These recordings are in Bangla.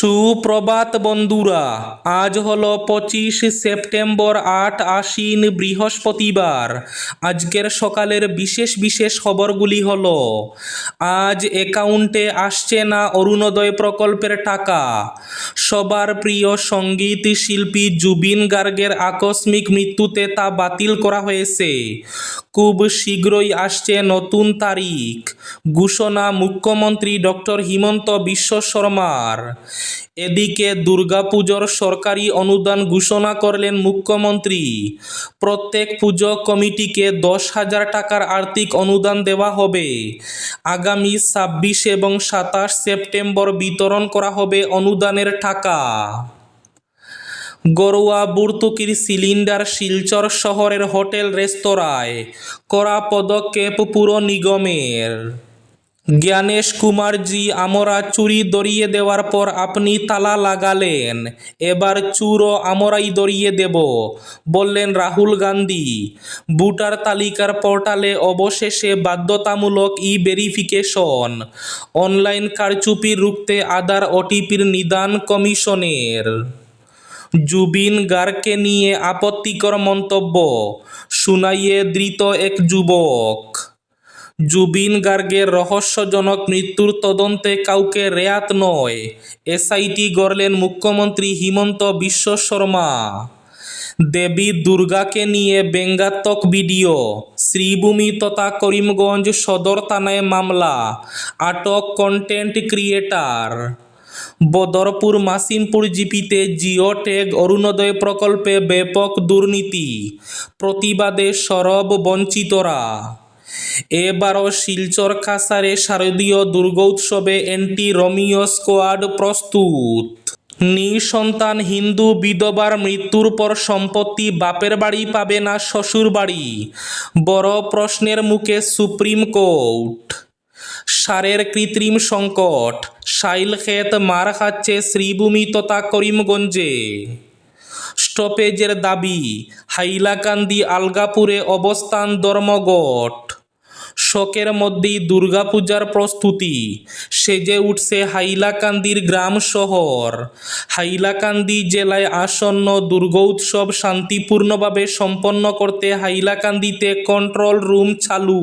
সুপ্রভাত বন্ধুরা, আজ হল পঁচিশ সেপ্টেম্বর আট আশ্বিন বৃহস্পতিবার। আজকের সকালের বিশেষ বিশেষ খবরগুলি হল, আজ অ্যাকাউন্টে আসছে না অরুণোদয় প্রকল্পের টাকা। সবার প্রিয় সংগীত শিল্পী জুবিন গার্গের আকস্মিক মৃত্যুতে তা বাতিল করা হয়েছে। খুব শীঘ্রই আসছে নতুন তারিখ, ঘোষণা মুখ্যমন্ত্রী ডক্টর হিমন্ত বিশ্ব শর্মার। এদিকে দুর্গাপুজোর সরকারি অনুদান ঘোষণা করলেন মুখ্যমন্ত্রী। প্রত্যেক পুজো কমিটিকে দশ হাজার টাকার আর্থিক অনুদান দেওয়া হবে। আগামী ছাব্বিশ এবং সাতাশ সেপ্টেম্বর বিতরণ করা হবে অনুদানের টাকা। গরুয়া বুর্তুকির সিলিন্ডার শিলচর শহরের হোটেল রেস্তোরাঁয় করা পদক্ষেপ পুর নিগমের জ্ঞানেশ কুমারজি আমরা চুরি দড়িয়ে দেওয়ার পর আপনি তালা লাগালেন। এবার চুরও আমরাই দড়িয়ে দেব, বললেন রাহুল গান্ধী। ভোটার তালিকার পোর্টালে অবশেষে বাধ্যতামূলক ই ভেরিফিকেশন অনলাইন কারচুপি রুখতে আধার ওটিপির নিদান কমিশনের। জুবিন গার্গকে নিয়ে আপত্তিকর মন্তব্য, শুনাইয়ে ধৃত এক যুবক। জুবিন গার্গের রহস্যজনক মৃত্যুর তদন্তে কাউকে রেয়াত নয়। এসআইটি গড়লেন মুখ্যমন্ত্রী হিমন্ত বিশ্ব শর্মা। দেবী দুর্গাকে নিয়ে ব্যঙ্গাত্মক ভিডিও। শ্রীভূমি তথা করিমগঞ্জ সদর থানায় মামলা। আটক কন্টেন্ট ক্রিয়েটার বদরপুর মাসিমপুর জিপিতে জিও ট্যাগ অরুণোদয় প্রকল্পে ব্যাপক দুর্নীতি। প্রতিবাদে সরব বঞ্চিতরা। এবারও শিলচর কাসারে শারদীয় দুর্গোৎসবে এন্টি রোমিও স্কোয়াড প্রস্তুত। নিঃসন্তান হিন্দু বিধবার মৃত্যুর পর সম্পত্তি বাপের বাড়ি পাবে না শ্বশুর বাড়ি? বড় প্রশ্নের মুখে সুপ্রিম কোর্ট। সারের কৃত্রিম সংকট, সাইল ক্ষেত মার খাচ্ছে শ্রীভূমি তথা করিমগঞ্জে। স্টপেজের দাবি হাইলাকান্দি আলগাপুরে অবস্থান ধর্মঘট। শোকের মধ্যেই দুর্গাপূজার প্রস্তুতি। সেজে উঠছে হাইলাকান্দির গ্রাম শহর। হাইলাকান্দি জেলায় আসন্ন দুর্গোৎসব শান্তিপূর্ণভাবে সম্পন্ন করতে হাইলাকান্দিতে কন্ট্রোল রুম চালু।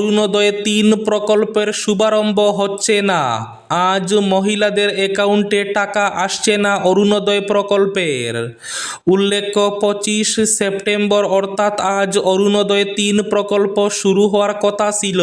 অরুণোদয় তিন প্রকল্পের শুভারম্ভ হচ্ছে না। আজ মহিলাদের অ্যাকাউন্টে টাকা আসছে না অরুণোদয় প্রকল্পের। উল্লেখ্য, পঁচিশ সেপ্টেম্বর অর্থাৎ আজ অরুণোদয় তিন প্রকল্প শুরু হওয়ার কথা ছিল।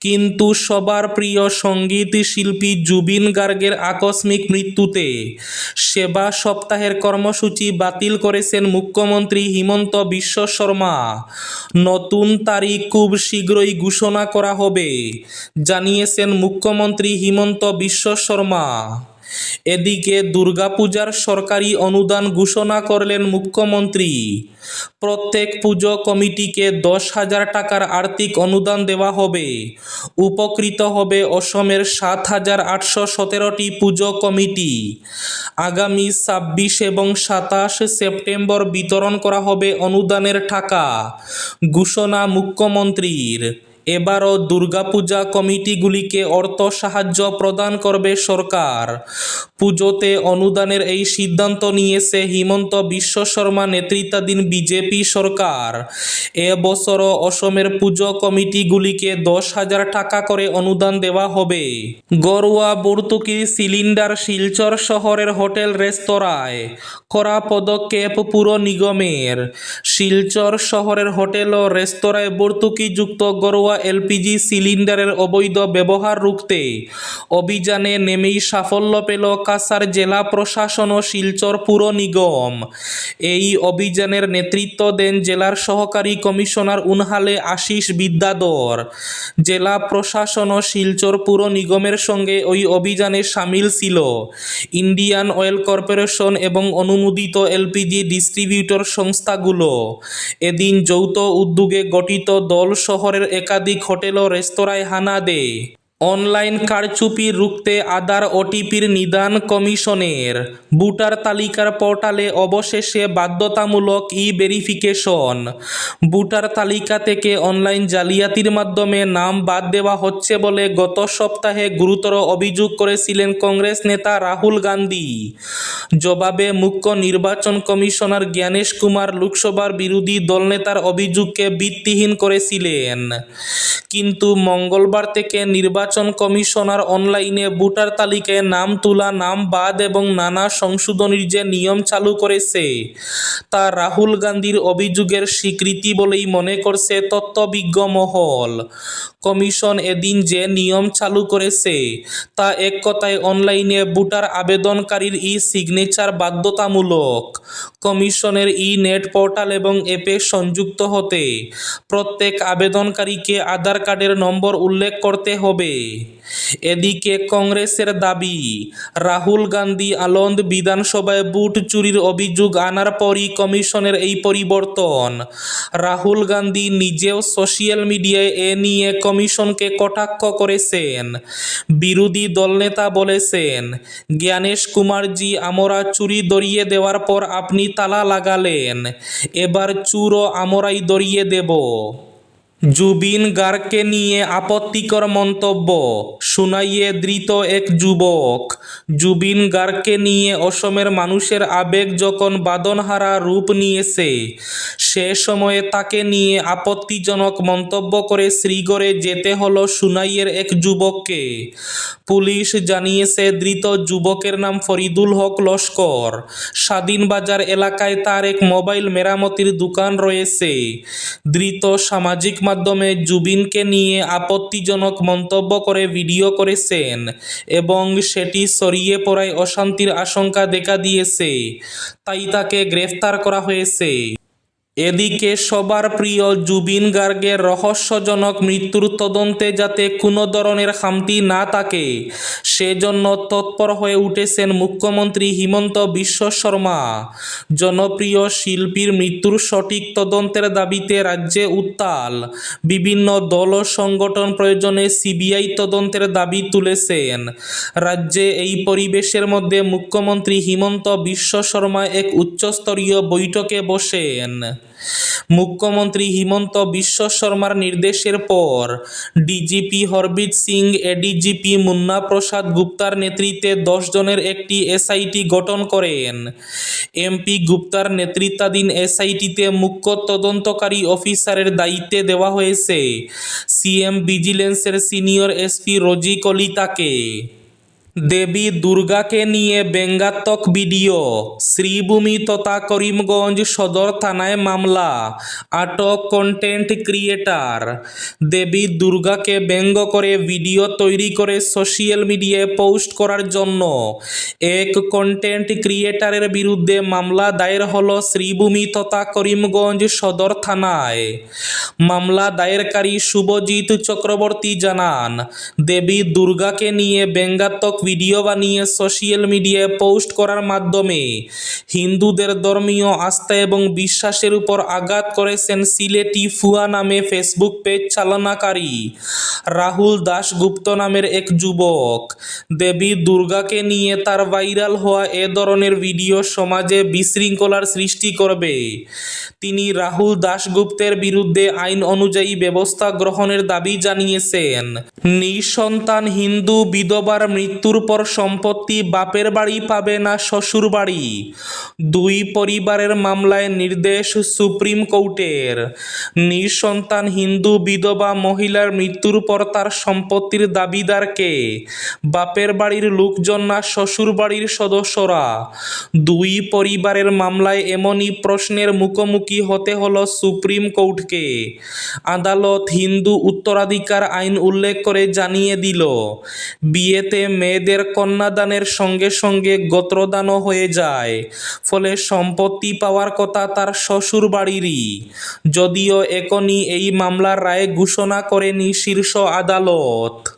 কিন্তু সবার প্রিয় সংগীত শিল্পী জুবিন গার্গের আকস্মিক মৃত্যুতে সেবা সপ্তাহের কর্মসূচি বাতিল করেছেন মুখ্যমন্ত্রী হিমন্ত বিশ্ব শর্মা। নতুন তারিখ খুব শীঘ্রই ঘোষণা করা হবে, জানিয়েছেন মুখ্যমন্ত্রী হিমন্ত বিশ্ব শর্মা। এদিকে দুর্গাপূজার সরকারি অনুদান ঘোষণা করলেন মুখ্যমন্ত্রী। প্রত্যেক পুজো কমিটিকে দশ হাজার টাকার আর্থিক অনুদান দেওয়া হবে। উপকৃত হবে অসমের সাত হাজার আটশো সতেরোটি পুজো কমিটি। আগামী ছাব্বিশ এবং সাতাশ সেপ্টেম্বর বিতরণ করা হবে অনুদানের টাকা, ঘোষণা মুখ্যমন্ত্রীর। এবারও দুর্গাপূজা কমিটিগুলিকে অর্থ সাহায্য প্রদান করবে সরকার। পুজোতে অনুদানের এই সিদ্ধান্ত নিয়েছে হিমন্ত বিশ্ব শর্মা নেতৃত্বাধীন বিজেপি সরকার। এবছরও অসমের পুজো কমিটিগুলিকে দশ হাজার টাকা করে অনুদান দেওয়া হবে। গরুয়া বুর্তুকির সিলিন্ডার, শিলচর শহরের হোটেল রেস্তোরাঁয় কড়া পদক্ষেপ পুর নিগমের। শিলচর শহরের হোটেল ও রেস্তোরাঁয় ভর্তুকিযুক্ত গরুয়া এলপিজি সিলিন্ডারের অবৈধ ব্যবহার রুখতে অভিযানে নেমেই সাফল্য পেল কাসার জেলা প্রশাসন ও শিলচর পুর নিগম। এই অভিযানের নেতৃত্ব দেন জেলার সহকারী কমিশনার উনহালে আশিস বিদ্যাধর। জেলা প্রশাসন ও শিলচর পুর নিগমের সঙ্গে ওই অভিযানে সামিল ছিল। ইন্ডিয়ান অয়েল কর্পোরেশন এবং অনুমোদিত এলপিজি ডিস্ট্রিবিউটর সংস্থাগুলো। এদিন যৌথ উদ্যোগে গঠিত দল শহরের একাধিক হোটেল ও রেস্তোরাঁয় হানা দেয়। অনলাইন কারচুপি রুখতে আধার ওটিপির নিদান কমিশনের। ভোটার তালিকার পোর্টালে অবশেষে বাধ্যতামূলক ই ভেরিফিকেশন ভোটার তালিকা থেকে অনলাইন জালিয়াতির মাধ্যমে নাম বাদ দেওয়া হচ্ছে বলে গত সপ্তাহে গুরুতর অভিযোগ করেছিলেন কংগ্রেস নেতা রাহুল গান্ধী। জবাবে মুখ্য নির্বাচন কমিশনার জ্ঞানেশ কুমার লোকসভার বিরোধী দলনেতার অভিযোগকে ভিত্তিহীন করেছিলেন। কিন্তু মঙ্গলবার থেকে নির্বাচন কমিশনার অনলাইনে ভোটার তালিকায় নাম তোলা, নাম বাদ এবং নানা সংশোধনীর যে নিয়ম চালু করেছে, তা রাহুল গান্ধীর অভিযোগের স্বীকৃতি বলেই মনে করছে তত্ত্ববিজ্ঞ মহল। কমিশন এদিন যে নিয়ম চালু করেছে, তা এক কথায় অনলাইনে ভোটার আবেদনকারীর ই সিগনেচার বাধ্যতামূলক। কমিশনের ই নেট পোর্টাল এবং অ্যাপে সংযুক্ত হতে প্রত্যেক আবেদনকারীকে আধার কার্ডের নম্বর উল্লেখ করতে হবে। এদিকে কংগ্রেসের দাবি, রাহুল গান্ধী আলন্দ বিধানসভায় বুট চুরির অভিযোগ আনার পরই কমিশনের এই পরিবর্তন। রাহুল গান্ধী নিজেও সোশ্যাল মিডিয়ায় এ নিয়ে কমিশনকে কটাক্ষ করেছেন। বিরোধী দলনেতা বলেছেন, জ্ঞানেশ কুমারজি, আমরা চুরি দরিয়ে দেওয়ার পর আপনি তালা লাগালেন, এবার চুরও আমরাই দরিয়ে দেব। জুবিন গার্গকে নিয়ে আপত্তিকর মন্তব্য, শুনাইয়ে ধৃত এক যুবক। জুবিন গার্গকে নিয়ে অসমের মানুষের আবেগ যখন বাদনহারা রূপ নিয়েছে, সে সময়ে তাকে নিয়ে আপত্তিজনক মন্তব্য করে শ্রীগড়ে যেতে হলো সুনাইয়ের এক যুবককে। পুলিশ জানিয়েছে, ধৃত যুবকের নাম ফরিদুল হক লস্কর। স্বাধীনবাজার এলাকায় তার এক মোবাইল মেরামতির দোকান রয়েছে। ধৃত সামাজিক মাধ্যমে জুবিনকে নিয়ে আপত্তিজনক মন্তব্য করে ভিডিও করেছেন এবং সেটি সরিয়ে পড়ায় অশান্তির আশঙ্কা দেখা দিয়েছে, তাই তাকে গ্রেফতার করা হয়েছে। এদিকে সবার প্রিয় জুবিন গার্গের রহস্যজনক মৃত্যুর তদন্তে যাতে কোনো ধরনের খামতি না থাকে, সেজন্য তৎপর হয়ে উঠেছেন মুখ্যমন্ত্রী হিমন্ত বিশ্ব শর্মা। জনপ্রিয় শিল্পীর মৃত্যুর সঠিক তদন্তের দাবিতে রাজ্যে উত্তাল। বিভিন্ন দল সংগঠন প্রয়োজনে সিবিআই তদন্তের দাবি তুলেছেন। রাজ্যে এই পরিবেশের মধ্যে মুখ্যমন্ত্রী হিমন্ত বিশ্ব শর্মা এক উচ্চস্তরীয় বৈঠকে বসেন। মুখ্যমন্ত্রী হিমন্ত বিশ্ব শর্মার নির্দেশের পর ডিজিপি হরবিট সিং এডিজিপি মুন্না প্রসাদ গুপ্তার নেতৃত্বে দশ জনের একটি এসআইটি গঠন করেন। এমপি গুপ্তার নেতৃত্বাধীন এসআইটিতে মুখ্য তদন্তকারী অফিসারের দায়িত্বে দেওয়া হয়েছে। সিএম ভিজিলেন্সের সিনিয়র এসপি রোজি কলিতাকে দেবী দুর্গাকে নিয়ে ব্যঙ্গাত্মক ভিডিও। শ্রীভূমি তথা করিমগঞ্জ সদর থানায় মামলা। আটক কন্টেন্ট ক্রিয়েটার দেবী দুর্গাকে ব্যঙ্গ করে ভিডিও তৈরি করে সোশ্যাল মিডিয়ায় পোস্ট করার জন্য। এক কন্টেন্ট ক্রিয়েটারের বিরুদ্ধে মামলা দায়ের হলো শ্রীভূমি তথা করিমগঞ্জ সদর থানায়। মামলা দায়েরকারী শুভজিৎ চক্রবর্তী জানান, দেবী দুর্গাকে নিয়ে ব্যঙ্গাত্মক ভিডিও বানিয়ে সোশ্যাল মিডিয়ায় পোস্ট করার মাধ্যমে হিন্দুদের ধর্মীয় আস্থা এবং বিশ্বাসের উপর আঘাত করেছেন সিলেটি ফুয়া নামে ফেসবুক পেজ চালনাকারী রাহুল দাশগুপ্ত নামের এক যুবক। দেবী দুর্গাকে নিয়ে তার ভাইরাল হওয়া এ ধরনের ভিডিও সমাজে বিশৃঙ্খলার সৃষ্টি করবে। তিনি রাহুল দাশগুপ্তের বিরুদ্ধে আইন অনুযায়ী ব্যবস্থা গ্রহণের দাবি জানিয়েছেন। নিঃসন্তান হিন্দু বিধবার মৃত্যুর পর সম্পত্তি বাপের বাড়ি পাবে না শ্বশুর বাড়ি। দুই পরিবারের মামলায় নির্দেশ সুপ্রিম কোর্টের। নিঃসন্তান হিন্দু বিধবা মহিলার মৃত্যুর পর তার সম্পত্তির দাবিদারকে বাপের বাড়ির লোকজন না শ্বশুর শ্বশুরবাড়ির সদস্যরা। দুই পরিবারের মামলায় এমনই প্রশ্নের মুখোমুখি হতে হলো সুপ্রিম কোর্টকে। আদালত হিন্দু উত্তরাধিকার আইন উল্লেখ করে জানিয়ে দিল, বিয়েতে মেয়েদের কন্যাদানের সঙ্গে সঙ্গে গোত্রদানও হয়ে যায়, ফলে সম্পত্তি পাওয়ার কথা তার শ্বশুর বাড়িরই যদিও এখনই এই মামলার রায় ঘোষণা করেনি শীর্ষ আদালত।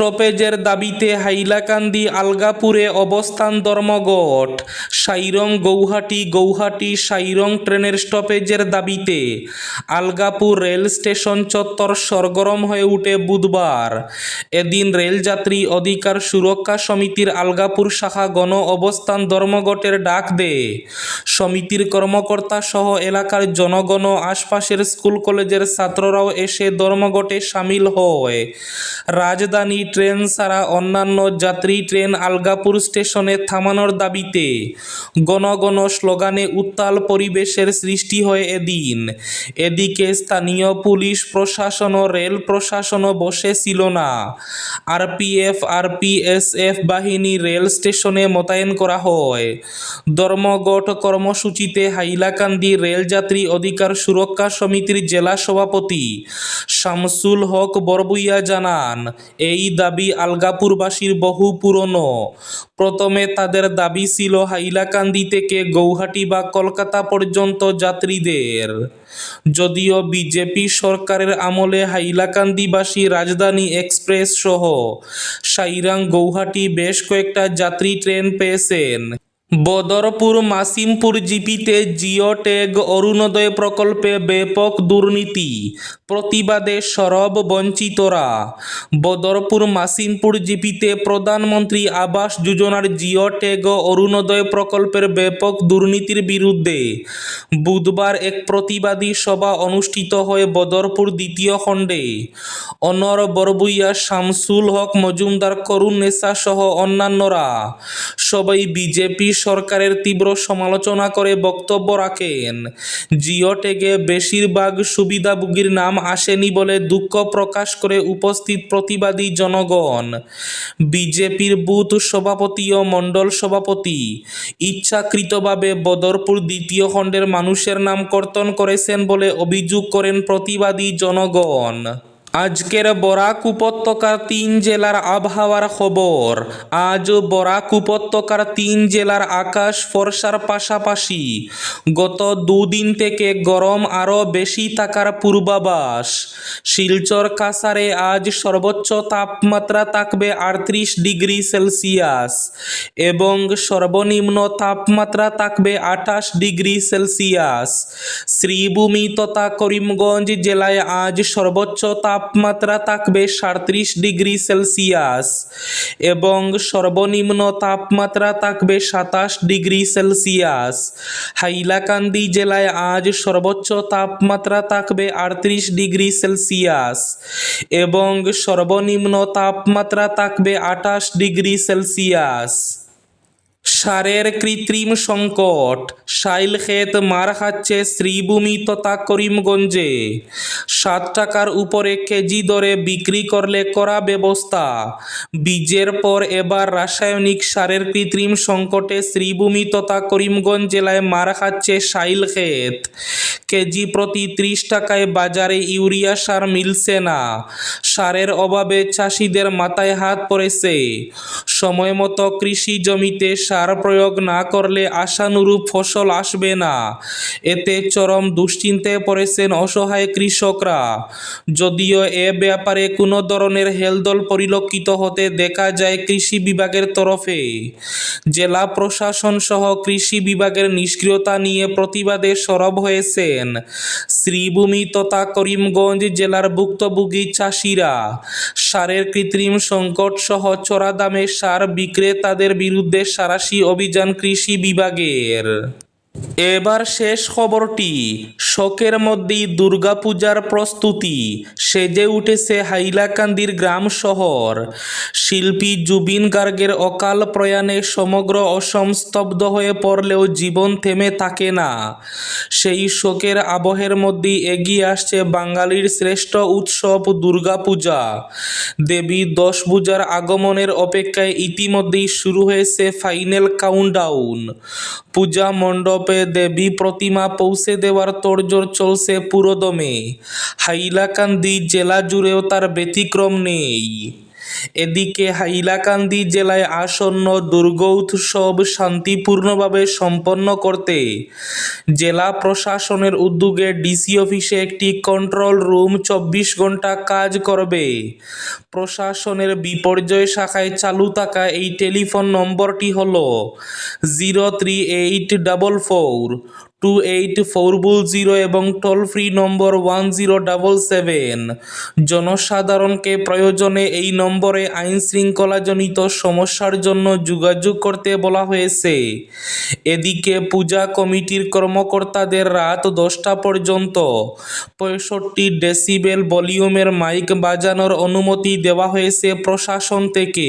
স্টপেজের দাবিতে হাইলাকান্দি আলগাপুরে অবস্থান ধর্মঘট। সাইরং গৌহাটি গৌহাটি সাইরং ট্রেনের স্টপেজের দাবিতে আলগাপুর রেল স্টেশন চত্বর সরগরম হয়ে উঠে বুধবার। এদিন রেলযাত্রী অধিকার সুরক্ষা সমিতির আলগাপুর শাখা গণ অবস্থান ধর্মঘটের ডাক দেয়। সমিতির কর্মকর্তা সহ এলাকার জনগণ আশপাশের স্কুল কলেজের ছাত্ররাও এসে ধর্মঘটে সামিল হয়। রাজধানী ট্রেন ছাড়া অন্যান্য যাত্রী ট্রেন আলগাপুর স্টেশনে থামানোর দাবিতে গণ গণ স্লোগানে উত্তাল পরিবেশের সৃষ্টি হয় এদিন। এদিকে স্থানীয় পুলিশ প্রশাসন ও রেল প্রশাসনও বসেছিল না। আরপিএফ, আরপিএসএফ বাহিনী রেল স্টেশনে মোতায়েন করা হয়। ধর্মঘট কর্মসূচিতে হাইলাকান্দি রেলযাত্রী অধিকার সুরক্ষা সমিতির জেলা সভাপতি শামসুল হক বরবুইয়া জানান, এই দাবি আলগাপুরবাসীর বহু পুরনো। প্রথমে তাদের দাবি ছিল হাইলাকান্দি থেকে গৌহাটি বা কলকাতা পর্যন্ত যাত্রীদের। যদিও বিজেপি সরকারের আমলে হাইলাকান্দিবাসী রাজধানী এক্সপ্রেস সহ সাইরাং গৌহাটি বেশ কয়েকটা যাত্রী ট্রেন পেয়েছেন। বদরপুর মাসিমপুর জিপিতে জিও ট্যাগ অরুণোদয় প্রকল্পে ব্যাপক দুর্নীতি, প্রতিবাদে সরব বঞ্চিতরা। বদরপুর মাসিমপুর জিপিতে প্রধানমন্ত্রী আবাস যোজনার জিও ট্যাগ অরুণোদয় প্রকল্পের ব্যাপক দুর্নীতির বিরুদ্ধে বুধবার এক প্রতিবাদী সভা অনুষ্ঠিত হয় বদরপুর দ্বিতীয় খণ্ডে। অনর বরবুইয়া, শামসুল হক, মজুমদার, করুণ নেশা সহ অন্যান্যরা। সবাই বিজেপি সরকারের তীব্র সমালোচনা করে বক্তব্য রাখেন। জিও ট্যাগে বেশিরভাগ সুবিধাভোগীর নাম আসেনি বলে দুঃখ প্রকাশ করে উপস্থিত প্রতিবাদী জনগণ। বিজেপির বুথ সভাপতি ও মণ্ডল সভাপতি ইচ্ছাকৃতভাবে বদরপুর দ্বিতীয় খণ্ডের মানুষের নাম কর্তন করেছেন বলে অভিযোগ করেন প্রতিবাদী জনগণ। আজকের বরাক উপত্যকার তিন জেলার আবহাওয়ার খবর। আজ বরাক উপত্যকার তিন জেলার আকাশ ফর্সার পাশাপাশি। গত দুদিন থেকে গরম আরও বেশি থাকার পূর্বাভাস। শিলচর কাসারে আজ সর্বোচ্চ তাপমাত্রা থাকবে আটত্রিশ ডিগ্রি সেলসিয়াস এবং সর্বনিম্ন তাপমাত্রা থাকবে আঠাশ ডিগ্রি সেলসিয়াস। শ্রীভূমি তথা করিমগঞ্জ জেলায় আজ সর্বোচ্চ তাপমাত্রা থাকবে সাঁত্রিশ ডিগ্রি সেলসিয়াস এবং সর্বনিম্ন তাপমাত্রা থাকবে সাতাশ ডিগ্রি সেলসিয়াস। হাইলাকান্দি জেলায় আজ সর্বোচ্চ তাপমাত্রা থাকবে আটত্রিশ ডিগ্রি সেলসিয়াস এবং সর্বনিম্ন তাপমাত্রা থাকবে আঠাশ ডিগ্রি সেলসিয়াস। সারের কৃত্রিম সংকট, সাইল ক্ষেত মার খাচ্ছে শ্রীভূমি তথা করিমগঞ্জে। সাত টাকার উপরে কেজি দরে বিক্রি করলে করা ব্যবস্থা। বীজের পর এবার রাসায়নিক সারের কৃত্রিম সংকটে শ্রীভূমি তথা করিমগঞ্জ জেলায় মার খাচ্ছে সাইল ক্ষেত। কেজি প্রতি ত্রিশ টাকায় বাজারে ইউরিয়া সার মিলছে না। সারের অভাবে চাষিদের মাথায় হাত পড়েছে। সময় মতো কৃষি জমিতে সার প্রয়োগ না করলে আশানুরূপ ফসল আসবে না। এতে চরম দুশ্চিন্তায় পড়েছেন অসহায় কৃষকরা। যদিও এ ব্যাপারে কোনো ধরনের হেলদল পরিলক্ষিত হতে দেখা যায় কৃষি বিভাগের তরফে। জেলা প্রশাসন সহ কৃষি বিভাগের নিষ্ক্রিয়তা নিয়ে প্রতিবাদে সরব হয়েছেন শ্রীভূমি তথা করিমগঞ্জ জেলার ভুক্তভোগী চাষিরা। সারের কৃত্রিম সংকট সহ চড়া দামে সার বিক্রেতাদের বিরুদ্ধে সারাশি অভিযান কৃষি বিভাগের। এবার শেষ খবরটি, শোকের মধ্যেই দুর্গাপূজার প্রস্তুতি, সেজে উঠেছে হাইলাকান্দির গ্রাম শহর। শিল্পী জুবিন গার্গের অকাল প্রয়াণে সমগ্র অসম স্তব্ধ হয়ে পড়লেও জীবন থেমে থাকে না। সেই শোকের আবহের মধ্যেই এগিয়ে আসছে বাঙালির শ্রেষ্ঠ উৎসব দুর্গাপূজা। দেবী দশভূজার আগমনের অপেক্ষায় ইতিমধ্যেই শুরু হয়েছে ফাইনাল কাউন্টডাউন পূজা মণ্ডপে দেবী প্রতিমা পৌঁছে দেওয়ার তোড়জোড় চলছে পুরোদমে। হাইলাকান্দি জেলা জুড়েও তার ব্যতিক্রম নেই। এদিকে হাইলাকান্দি জেলায় আসন্ন দুর্গোৎসব শান্তিপূর্ণভাবে সম্পন্ন করতে জেলা প্রশাসনের উদ্যোগে ডিসি অফিসে একটি কন্ট্রোল রুম চব্বিশ ঘণ্টা কাজ করবে। প্রশাসনের বিপর্যয় শাখায় চালু থাকা এই টেলিফোন নম্বরটি হল zero three eight double four two eight ফোরবুল zero এবং toll free number one zero double seven জনসাধারণকে প্রয়োজনে এই নম্বরে আইন শৃঙ্খলাজনিত সমস্যার জন্য যোগাযোগ করতে বলা হয়েছে। এদিকে পূজা কমিটির কর্মকর্তাদের রাত দশটা পর্যন্ত পঁয়ষট্টি ডেসিবেল ভলিউমের মাইক বাজানোর অনুমতি দেওয়া হয়েছে প্রশাসন থেকে।